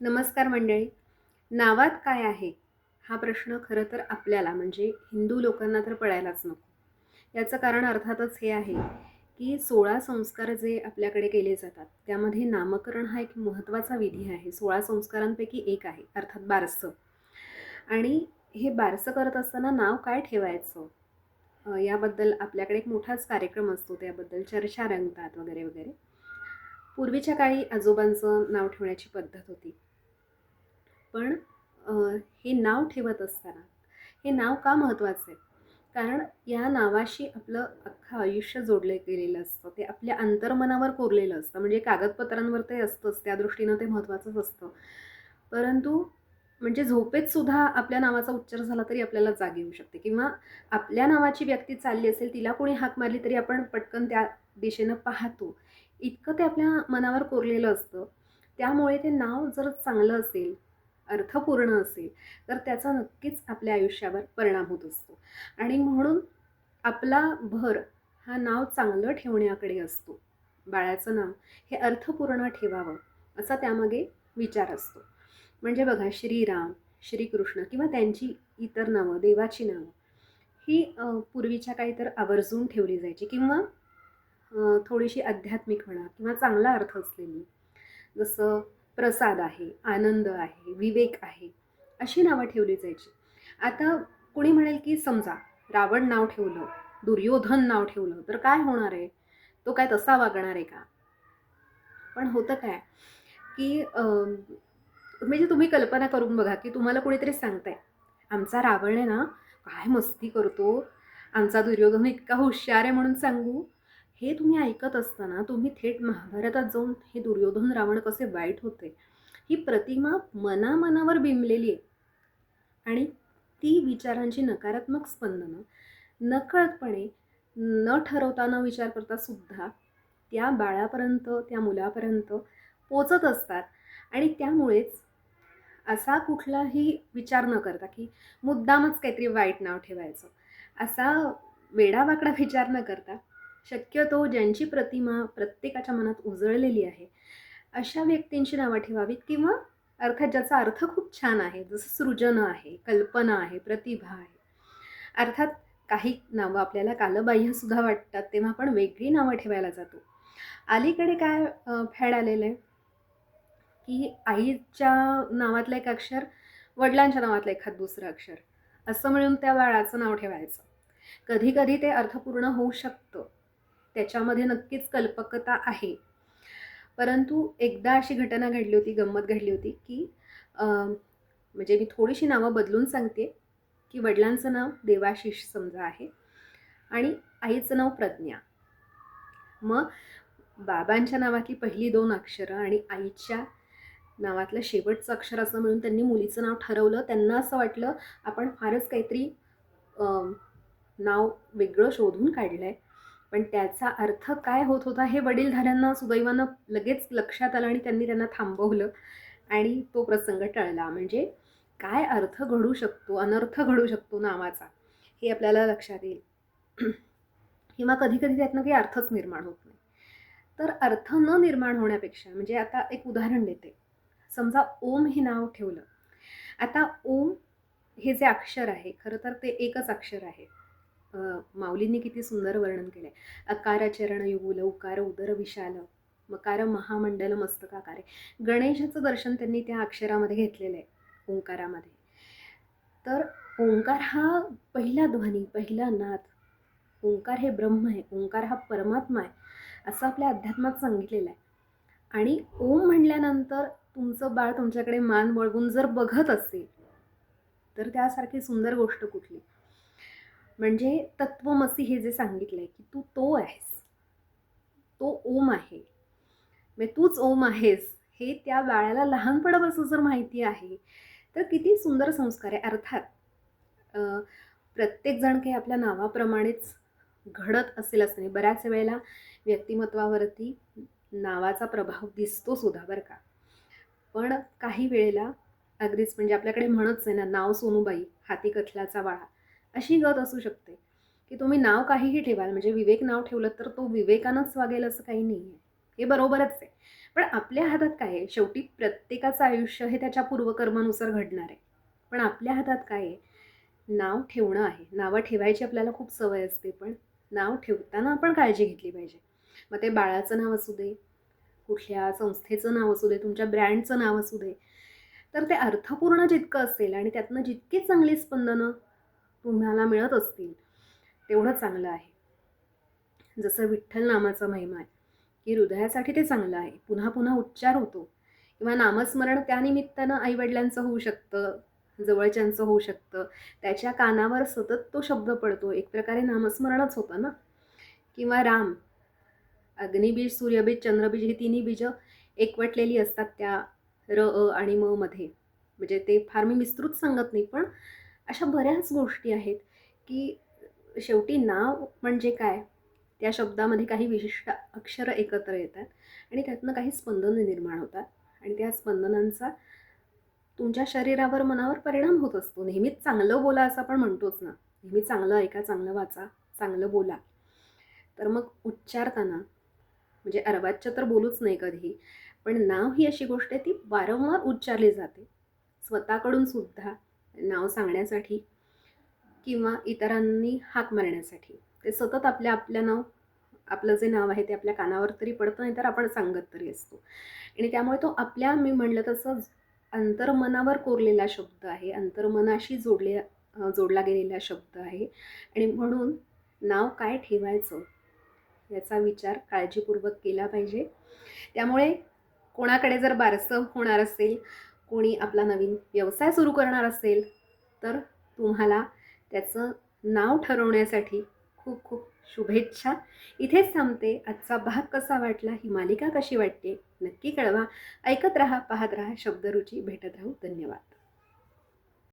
नमस्कार मंडळी. नावात काय आहे? हा प्रश्न खरं तर आपल्याला म्हणजे हिंदू लोकांना तर पळायलाच नको. याचं कारण अर्थातच हे आहे की सोळा संस्कार जे आपल्याकडे केले जातात त्यामध्ये नामकरण हा एक महत्त्वाचा विधी आहे. सोळा संस्कारांपैकी एक आहे अर्थात बारसं. आणि हे बारसं करत असताना नाव काय ठेवायचं? याबद्दल आपल्याकडे एक मोठाच कार्यक्रम असतो त्याबद्दल चर्चा रंगतात वगैरे वगैरे. पूर्वीच्या काळी आजोबांचं नाव ठेवण्याची पद्धत होती. पण हे नाव ठेवत असताना. हे नाव का महत्त्वाचं आहे? कारण या नावाशी आपलं अख्खं आयुष्य जोडलं गेलेलं असतं. ते आपल्या अंतर्मनावर कोरलेलं असतं. म्हणजे कागदपत्रांवर ते असतंच. त्या दृष्टीनं ते महत्त्वाचंच असतं. परंतु म्हणजे झोपेत सुद्धा आपल्या नावाचा उच्चार झाला तरी आपल्याला जाग येऊ शकते. किंवा आपल्या नावाची व्यक्ती चालली असेल तिला कोणी हाक मारली तरी आपण पटकन त्या दिशेनं पाहतो. इतकं ते आपल्या मनावर कोरलेलं असतं. त्यामुळे ते नाव जर चांगलं असेल अर्थपूर्ण असेल तर त्याचा नक्कीच आपल्या आयुष्यावर परिणाम होत असतो. आणि म्हणून आपला भर हा नाव चांगलं ठेवण्याकडे असतो. बाळाचं नाव हे अर्थपूर्ण ठेवावं असा त्यामागे विचार असतो. म्हणजे बघा श्रीराम श्रीकृष्ण किंवा त्यांची इतर नावं देवाची नावं ही पूर्वीच्या काही तर आवर्जून ठेवली जायची किंवा थोडीशी आध्यात्मिक म्हणा किंवा चांगला अर्थ असलेली. जसं प्रसाद आहे आनंद आहे विवेक आहे अशी नावं ठेवली जायची. आता कुणी म्हणेल की समजा रावण नाव ठेवलं दुर्योधन नाव ठेवलं तर काय होणार आहे? तो काय तसा वागणार आहे का? पण होतं काय की म्हणजे तुम्ही कल्पना करून बघा की तुम्हाला कोणीतरी सांगताय आमचा रावण आहे ना काय मस्ती करतो आमचा दुर्योधन इतका हुशार आहे म्हणून सांगू? हे तुम्ही ऐकत असताना तुम्ही थेट महाभारतात जाऊन हे दुर्योधन रावण कसे वाईट होते ही प्रतिमा मनामनावर बिंबलेली आहे. आणि ती विचारांची नकारात्मक स्पंदनं नकळतपणे न ठरवता न विचार करता सुद्धा त्या बाळापर्यंत त्या मुलापर्यंत पोचत असतात. आणि त्यामुळेच असा कुठलाही विचार न करता की मुद्दामच काहीतरी वाईट नाव ठेवायचं असा वेडावाकडा विचार न करता शक्यतो ज्यांची प्रतिमा प्रत्येकाच्या मनात उजळलेली आहे अशा व्यक्तींची नावं ठेवावीत किंवा अर्थात ज्याचा अर्थ खूप छान आहे जसं सृजन आहे कल्पना आहे प्रतिभा आहे. अर्थात काही नावं आपल्याला कालबाह्यसुद्धा वाटतात तेव्हा आपण वेगळी नावं ठेवायला जातो. अलीकडे काय फॅड आलेलं आहे? की आईच्या नावातलं एक अक्षर वडिलांच्या नावातलं एखाद दुसरं अक्षर असं मिळून त्या बाळाचं नाव ठेवायचं. कधी कधी ते अर्थपूर्ण होऊ शकतं. त्याच्यामध्ये नक्कीच कल्पकता आहे. परंतु एकदा अशी घटना घडली होती गंमत घडली होती की म्हणजे मी थोडीशी नावं बदलून सांगते की वडिलांचं नाव देवाशिष समजा आहे आणि आईचं नाव प्रज्ञा. मग बाबांच्या नावातली पहिली दोन अक्षरं आणि आईच्या नावातलं शेवटचं अक्षर असं मिळून त्यांनी मुलीचं नाव ठरवलं. त्यांना असं वाटलं आपण फारच काहीतरी नाव वेगळं शोधून काढलं आहे पण त्याचा अर्थ काय होत होता हे वडीलधाऱ्यांना सुदैवानं लगेच लक्षात आलं आणि त्यांनी त्यांना थांबवलं आणि तो प्रसंग टळला. म्हणजे काय अर्थ घडू शकतो अनर्थ घडू शकतो नावाचा हे आपल्याला लक्षात येईल. किंवा कधी कधी त्यातनं काही अर्थच निर्माण होत नाही. तर अर्थ न निर्माण होण्यापेक्षा म्हणजे आता एक उदाहरण देते. समजा ओम हे नाव ठेवलं. आता ओम हे जे अक्षर आहे खरं तर ते एकच अक्षर आहे. माऊलींनी किती सुंदर वर्णन केलं आहे अकार चरण युगुल उकार उदर विशाल मकार महामंडल मस्तकाकारे गणेशाचं दर्शन त्यांनी त्या अक्षरामध्ये घेतलेलं आहे ओंकारामध्ये. तर ओंकार हा पहिला ध्वनी पहिला नाद. ओंकार हे ब्रह्म आहे ओंकार हा परमात्मा आहे असं आपल्या अध्यात्मात सांगितलेलं आहे आणि ओम म्हणल्यानंतर तुमचं बाळ तुमच्याकडे मान वळवून जर बघत असेल तर त्यासारखी सुंदर गोष्ट कुठली? म्हणजे तत्वमसी हे जे सांगितलं आहे की तू तो आहेस. तो ओम आहे. म्हणजे तूच ओम आहेस हे त्या बाळाला लहानपणापासून जर माहिती आहे तर किती सुंदर संस्कार आहे. अर्थात प्रत्येकजण काही आपल्या नावाप्रमाणेच घडत असेल असं नाही. बऱ्याच वेळेला व्यक्तिमत्वावरती नावाचा प्रभाव दिसतो सुद्धा बरं का. पण काही वेळेला अगदीच म्हणजे आपल्याकडे म्हणच आहे ना नाव सोनूबाई हाती कथलाचा वाळा अशी गत असू शकते की तुम्ही नाव काहीही ठेवाल म्हणजे विवेक नाव ठेवलं तर तो विवेकानंच वागेल असं काही नाही आहे हे बरोबरच आहे. पण आपल्या हातात काय आहे? शेवटी प्रत्येकाचं आयुष्य हे त्याच्या पूर्वकर्मानुसार घडणार आहे. पण आपल्या हातात काय आहे? नाव ठेवणं आहे. नावं ठेवायची आपल्याला खूप सवय असते पण नाव ठेवताना आपण काळजी घेतली पाहिजे. मग ते बाळाचं नाव असू दे कुठल्या संस्थेचं नाव असू दे तुमच्या ब्रँडचं नाव असू दे तर ते अर्थपूर्ण जितकं असेल आणि त्यातनं जितकी चांगली स्पंदनं तुम्हाला मिळत असतील तेवढं चांगलं आहे. जसं विठ्ठल नामाचा महिमा आहे की हृदयासाठी ते चांगलं आहे. पुन्हा पुन्हा उच्चार होतो. किंवा नामस्मरण त्यानिमित्तानं आईवडिलांचं होऊ शकतं जवळच्यांचं होऊ शकतं. त्याच्या कानावर सतत तो शब्द पडतो. एक प्रकारे नामस्मरणच होतं ना? किंवा राम अग्निबीज सूर्यबीज चंद्रबीज ही तिन्ही बीजं एकवटलेली असतात त्या र अ आणि म मध्ये. म्हणजे ते फार मी विस्तृत सांगत नाही पण अशा बऱ्याच गोष्टी आहेत की शेवटी नाव म्हणजे काय? त्या शब्दामध्ये काही विशिष्ट अक्षरं एकत्र येतात आणि त्यातनं काही स्पंदनं निर्माण होतात. आणि त्या स्पंदनांचा तुमच्या शरीरावर मनावर परिणाम होत असतो. नेहमीच चांगलं बोला असं आपण म्हणतोच ना. नेहमी चांगलं ऐका चांगलं वाचा चांगलं बोला. तर मग उच्चारताना म्हणजे अर्वाच्य तर बोलूच नाही कधी पण नाव ही अशी गोष्ट आहे ती वारंवार उच्चारली जाते. स्वतःकडून सुद्धा नाव सांगण्यासाठी किंवा इतरांनी हाक मारण्यासाठी. ते सतत आपल्या आपल्या नाव आपलं जे नाव आहे ते आपल्या कानावर तरी पडतं नाही तर आपण सांगत तरी असतो. आणि त्यामुळे तो आपल्या मी म्हणलं तसं अंतर्मनावर कोरलेला शब्द आहे. अंतर्मनाशी जोडले जोडला गेलेला शब्द आहे. आणि म्हणून नाव काय ठेवायचं याचा विचार काळजीपूर्वक केला पाहिजे. त्यामुळे कोणाकडे जर बारसं होणार असेल कोणी आपला नवीन व्यवसाय सुरू करणार असेल तर तुम्हाला त्याचं नाव ठरवण्यासाठी खूप खूप शुभेच्छा. इथेच थांबते. आजचा भाग कसा वाटला ही मालिका कशी वाटते नक्की कळवा. ऐकत राहा पाहत राहा शब्दरुची भेटत राहू. धन्यवाद.